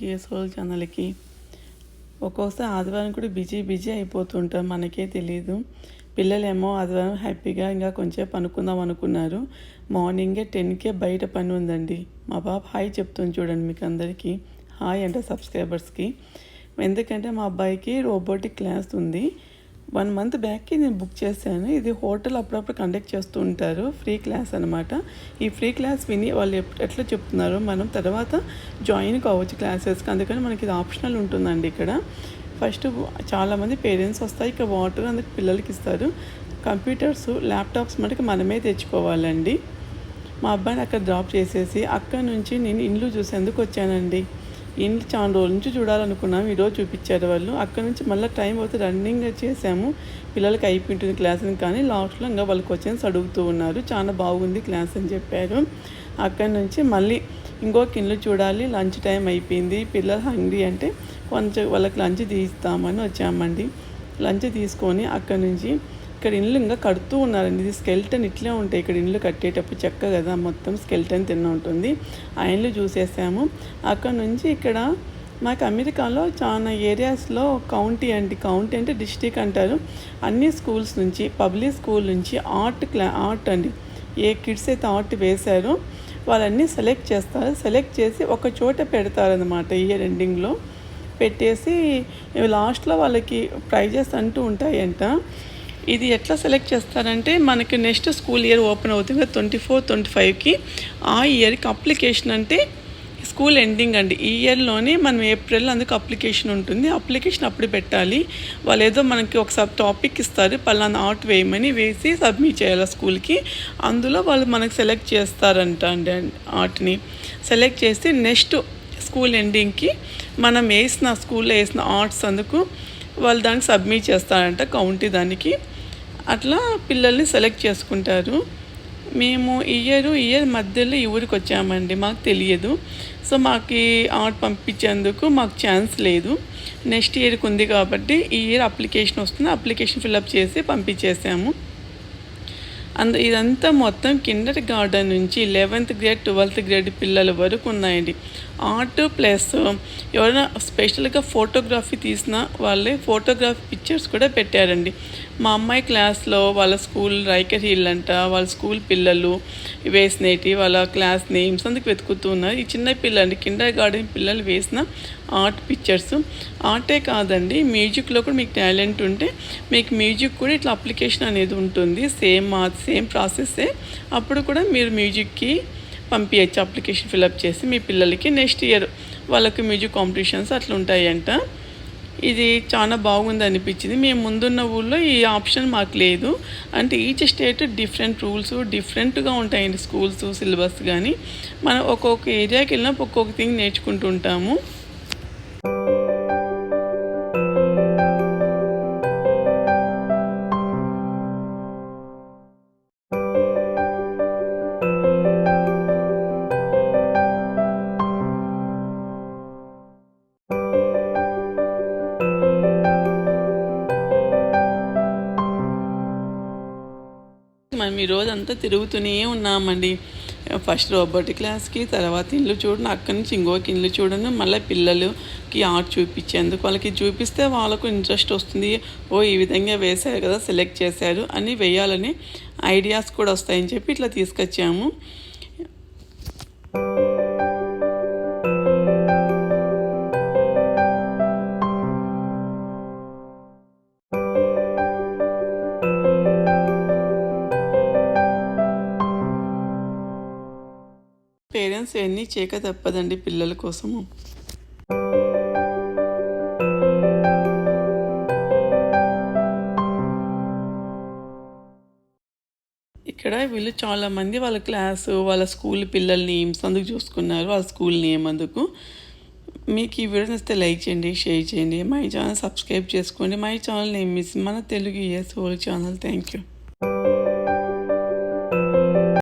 Telugu soul ఛానల్కి ఒక్కొక్కసారి ఆదివారం కూడా బిజీ బిజీ అయిపోతుంటాం. మనకే తెలియదు పిల్లలేమో ఆదివారం హ్యాపీగా ఇంకా కొంచెం పనుకుందాం అనుకున్నారు. మార్నింగే టెన్కే బయట పని ఉందండి. మా బాబు హాయ్ చెప్తుంది చూడండి మీకు అందరికీ. హాయ్ అంటే సబ్స్క్రైబర్స్కి. ఎందుకంటే మా అబ్బాయికి రోబోటిక్ క్లాస్ ఉంది. వన్ మంత్ బ్యాక్కి నేను బుక్ చేశాను. ఇది హోటల్ అప్పుడప్పుడు కండక్ట్ చేస్తూ ఉంటారు. ఫ్రీ క్లాస్ అనమాట ఈ ఫ్రీ క్లాస్ విని వాళ్ళు ఎప్పుడు ఎట్లా చెప్తున్నారో మనం తర్వాత జాయిన్ కావచ్చు క్లాసెస్కి అందుకని మనకి ఇది ఆప్షనల్ ఉంటుందండి ఇక్కడ. ఫస్ట్ చాలామంది పేరెంట్స్ వస్తాయి. ఇక్కడ వాటర్ అందుకు పిల్లలకి ఇస్తారు. కంప్యూటర్స్ ల్యాప్టాప్స్ మటుకు మనమే తెచ్చుకోవాలండి. మా అబ్బాయిని అక్కడ డ్రాప్ చేసేసి అక్కడ నుంచి నేను ఇండ్లు చూసేందుకు వచ్చానండి. ఇండ్లు చాలా రోజుల నుంచి చూడాలనుకున్నాం. ఈరోజు చూపించారు వాళ్ళు. అక్కడ నుంచి మళ్ళీ టైం అవుతే రన్నింగ్ చేసాము పిల్లలకి అయిపోయింటుంది క్లాస్ అని. కానీ లాస్ట్లో ఇంకా వాళ్ళు క్వశ్చన్స్ అడుగుతూ ఉన్నారు. చాలా బాగుంది క్లాస్ అని చెప్పారు. అక్కడ నుంచి మళ్ళీ ఇంకొక ఇల్లు చూడాలి. లంచ్ టైం అయిపోయింది. పిల్లలు హంగ్రీ అంటే కొంచెం వాళ్ళకి లంచ్ తీస్తామని వచ్చామండి. లంచ్ తీసుకొని అక్కడ నుంచి ఇక్కడ ఇండ్లు ఇంకా కడుతూ ఉన్నారండి. ఇది స్కెల్టన్ ఇట్లే ఉంటాయి. ఇక్కడ ఇండ్లు కట్టేటప్పుడు చెక్క కదా మొత్తం స్కెల్టన్ తిన్న ఉంటుంది. ఆ ఇండ్లు చూసేసాము. అక్కడ నుంచి ఇక్కడ మాకు అమెరికాలో చాలా ఏరియాస్లో కౌంటీ అండి. కౌంటీ అంటే డిస్టిక్ అంటారు. అన్ని స్కూల్స్ నుంచి పబ్లిక్ స్కూల్ నుంచి ఆర్ట్ క్లా ఆర్ట్ అండి. ఏ కిడ్స్ అయితే ఆర్ట్ వేశారో వాళ్ళన్నీ సెలెక్ట్ చేస్తారు. సెలెక్ట్ చేసి ఒక చోట పెడతారనమాట ఇయర్ ఎండింగ్లో. పెట్టేసి లాస్ట్లో వాళ్ళకి ప్రైజెస్ అంటూ ఉంటాయంట. ఇది ఎట్లా సెలెక్ట్ చేస్తారంటే మనకి నెక్స్ట్ స్కూల్ ఇయర్ ఓపెన్ అవుతుంది ట్వంటీ ఫోర్ ట్వంటీ ఫైవ్కి ఆ ఇయర్కి అప్లికేషన్ అంటే స్కూల్ ఎండింగ్ అండి. ఈ ఇయర్లోనే మనం ఏప్రిల్ అందుకు అప్లికేషన్ ఉంటుంది. అప్లికేషన్ అప్పుడు పెట్టాలి. వాళ్ళు ఏదో మనకి ఒక సబ్ టాపిక్ ఇస్తారు పలానా ఆర్ట్ వేయమని వేసి సబ్మిట్ చేయాలి స్కూల్కి అందులో వాళ్ళు మనకు సెలెక్ట్ చేస్తారంట అండి ఆర్ట్ని సెలెక్ట్ చేసి నెక్స్ట్ స్కూల్ ఎండింగ్కి మనం వేసిన స్కూల్లో వేసిన ఆర్ట్స్ అందుకు వాళ్ళు దానికి సబ్మిట్ చేస్తారంట కౌంటీ దానికి. అట్లా పిల్లల్ని సెలెక్ట్ చేసుకుంటారు. మేము ఇయర్ ఇయర్ మధ్యలో ఈ ఊరికి వచ్చామండి మాకు తెలియదు. సో మాకు ఆర్ట్ పంపించేందుకు మాకు ఛాన్స్ లేదు. నెక్స్ట్ ఇయర్కి ఉంది కాబట్టి ఈ ఇయర్ అప్లికేషన్ వస్తుంది అప్లికేషన్ ఫిల్అప్ చేసి పంపించేసాము. అంద ఇదంతా మొత్తం కిండర్ గార్డెన్ నుంచి లెవెన్త్ గ్రేడ్ ట్వెల్త్ గ్రేడ్ పిల్లల వరకు ఉన్నాయండి. ఆర్ట్ ప్లస్ ఎవరైనా స్పెషల్గా ఫోటోగ్రఫీ తీసిన వాళ్ళే ఫోటోగ్రఫీ పిక్చర్స్ కూడా పెట్టారండి. మా అమ్మాయి క్లాస్లో వాళ్ళ స్కూల్ రైకర్ హిల్ అంట వాళ్ళ స్కూల్ పిల్లలు వేసినవి వాళ్ళ క్లాస్ నేమ్స్ అందుకు వెతుకుతూ ఉన్నారు. ఈ చిన్న పిల్లలు కిండర్ గార్డెన్ పిల్లలు వేసిన ఆర్ట్ పిక్చర్స్. ఆర్టే కాదండి మ్యూజిక్లో కూడా మీకు టాలెంట్ ఉంటే మీకు మ్యూజిక్ కూడా ఇట్లా అప్లికేషన్ అనేది ఉంటుంది. సేమ్ సేమ్ ప్రాసెస్సే అప్పుడు కూడా మీరు మ్యూజిక్కి పంపించచ్చు అప్లికేషన్ ఫిలప్ చేసి మీ పిల్లలకి నెక్స్ట్ ఇయర్ వాళ్ళకి మ్యూజిక్ కాంపిటీషన్స్ అట్లా ఉంటాయంట ఇది చాలా బాగుంది అనిపించింది. మేము ముందున్న ఊళ్ళో ఈ ఆప్షన్ మాకు లేదు. అంటే ఈచ్ స్టేట్ డిఫరెంట్ రూల్స్ డిఫరెంట్గా ఉంటాయండి స్కూల్స్ సిలబస్ కానీ మనం ఒక్కొక్క ఏరియాకి వెళ్ళినప్పుడు ఒక్కొక్క థింగ్ నేర్చుకుంటూ మనం ఈ రోజు అంతా తిరుగుతూనే ఉన్నామండి. ఫస్ట్ రోబోటిక్ క్లాస్కి తర్వాత ఇల్లు చూడండి అక్కడి నుంచి ఇంకోకి ఇల్లు చూడండి మళ్ళీ పిల్లలకి ఆర్ట్ చూపించేందుకు వాళ్ళకి చూపిస్తే వాళ్ళకు ఇంట్రెస్ట్ వస్తుంది. ఓ ఈ విధంగా వేశారు కదా సెలెక్ట్ చేశారు అని వేయాలని ఐడియాస్ కూడా వస్తాయని చెప్పి ఇట్లా తీసుకొచ్చాము. పేరెంట్స్ ఎన్ని చేయక తప్పదండి పిల్లల కోసము. ఇక్కడ వీళ్ళు చాలామంది వాళ్ళ క్లాసు వాళ్ళ స్కూల్ పిల్లల నేమ్స్ అందుకు చూసుకున్నారు వాళ్ళ స్కూల్ నేమ్ అందుకు. మీకు ఈ వీడియో నచ్చితే లైక్ చేయండి షేర్ చేయండి. మై ఛానల్ సబ్స్క్రైబ్ చేసుకోండి. మై ఛానల్ నేమ్ మిస్ మన Telugu years whole channel. Thank you.